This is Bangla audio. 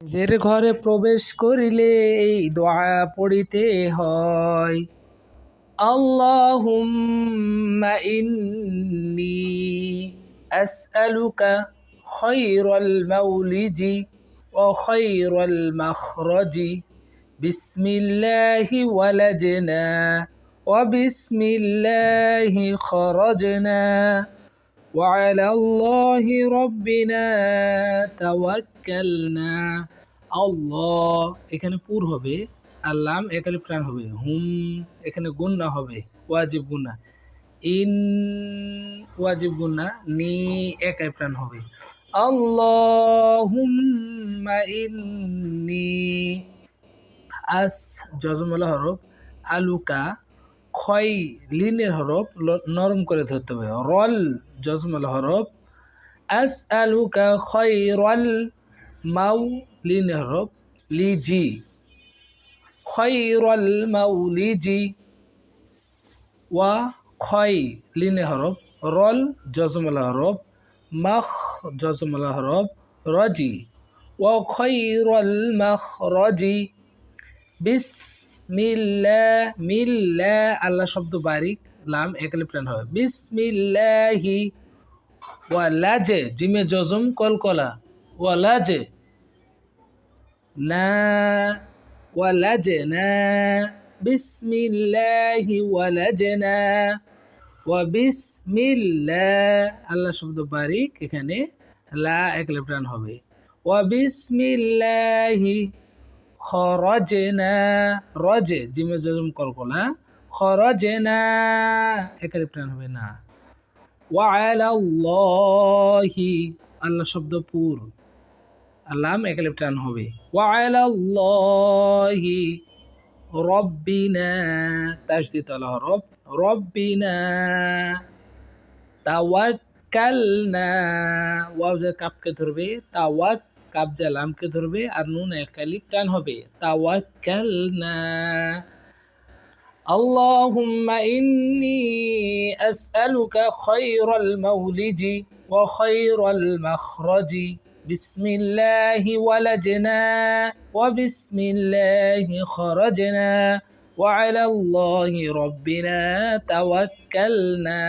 নিজের ঘরে প্রবেশ করিলে এই দোয়া পড়িতে হয়। আল্লাহুম্মা ইন্নি আসআলুকা খায়রাল মাউলিজি ওয়া খায়রাল মাখরাজি। বিসমিল্লাহি ওয়ালাজনা ওয়া বিসমিল্লাহি খরাজনা। وعلى الله ربنا توكلنا আল্লাহ এখানে পুর হবে আল্লাম এখানে প্রাণ হবে হুম এখানে গুন্না হবে ওয়াজিব গুন্না ইন ওয়াজিব গুন্না নি একাই প্রাণ হবে আল্লাহুম্মা ইন্নি আস জজমলা হরফ আলুকা ক্ষয় লিনের হরফ নরম করে ধরতে হবে। রল জজমল হরফ। আস আলুকা খয়রল মাউ লিনের হরফ লিজি। খয়রল মাউ লিজি। ওয়া খয় লিনে হরফ। রল জজমল হরফ। মাখ জজমল হরফ। রজি। ওয়া খয়রল মাখ রজি। বিসমিল্লা মিল্লা আল্লাহ শব্দ বারিক, লাম একালে প্রাণ হবে। বিসমিল্লাহি, ওয়ালাজে, জিমে জজম, কলকলা, ওয়ালাজে, না ওয়ালাজে, না, বিসমিল্লাহি ওয়ালাজনা ওয়া বিসমিল্লাহ, আল্লাহ শব্দ বারিক, এখানে লা একলে প্রাণ হবে। ওয়া বিসমিল্লাহি খরজনা, রজে, জিমে জজম কলকলা খরজনা একারে প্রাণ হবে না। ওয়ালাল্লাহি, আল্লাহ শব্দ পুর। আল্লাম একালে প্রাণ হবে। ওয়ালাল্লাহি, রব্বিনা, তাজদিদ আল্লাহ রব, রব্বিনা, তাওয়াক্কালনা। ওয়াও যে কাপকে ধরবে তাওয়াক কাপ যে লামকে ধরবে আর নুন একালি প্রাণ হবে তাওয়াক্কালনা اللهم إني أسألك خير المولج وخير المخرج بسم الله ولجنا وبسم الله خرجنا وعلى الله ربنا توكلنا